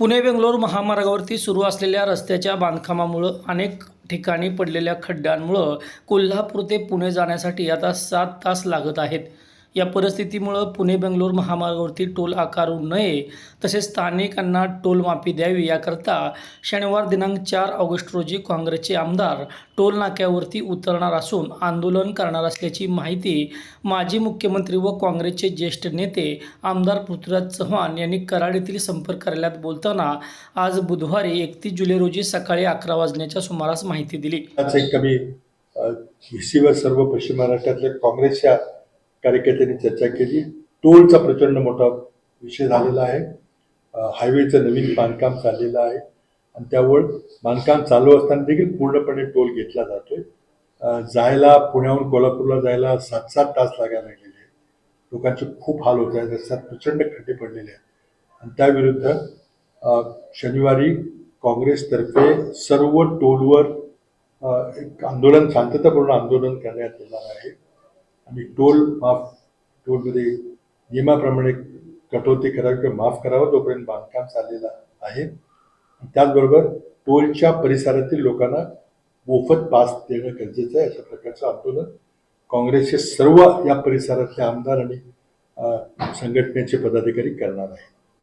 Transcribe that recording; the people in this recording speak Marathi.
पुणे बेंगलोर महामार्गावरती सुरू असलेल्या रस्त्याच्या बांधकामामुळं अनेक ठिकाणी पडलेल्या खड्ड्यांमुळं कोल्हापूर ते पुणे जाण्यासाठी आता सात तास लागत आहेत. या परिस्थितीमुळं पुणे बेंगलोर महामार्गावरती टोल आकारू नये तसेच स्थानिकांना टोल माफी द्यावी याकरता शनिवार दिनांक चार ऑगस्ट रोजी काँग्रेसचे आमदार टोल नाक्यावरती उतरणार असून आंदोलन करणार असल्याची माहिती माजी मुख्यमंत्री व काँग्रेसचे ज्येष्ठ नेते आमदार पृथ्वीराज चव्हाण यांनी कराड येथील संपर्क कार्यालयात बोलताना आज बुधवारी एकतीस जुलै रोजी सकाळी अकरा वाजण्याच्या सुमारास माहिती दिली. कमी सर्व पश्चिम महाराष्ट्रातल्या काँग्रेसच्या कार्यकर्त्यांनी चर्चा केली. टोलचा प्रचंड मोठा विषय झालेला आहे. हायवेचं नवीन बांधकाम चाललेलं आहे. आणि त्यावर बांधकाम चालू असताना देखील पूर्णपणे टोल घेतला जातोय. जायला पुण्याहून कोल्हापूरला जायला सात सात तास लागायला लागलेले आहेत. लोकांचे खूप हाल होत आहेत. रस्त्यात प्रचंड खड्डे पडलेले आहेत. आणि त्याविरुद्ध शनिवारी काँग्रेसतर्फे सर्व टोलवर एक आंदोलन शांततापूर्ण आंदोलन करण्यात येणार आहे. आणि टोल माफ टोलमध्ये नियमाप्रमाणे कटोती करावी किंवा माफ करावं तोपर्यंत बांधकाम चाललेलं आहे. त्याचबरोबर टोलच्या परिसरातील लोकांना मोफत पास देणं गरजेचं आहे अशा प्रकारचं आंदोलन काँग्रेसचे सर्व या परिसरातले आमदार आणि संघटनेचे पदाधिकारी करणार आहेत.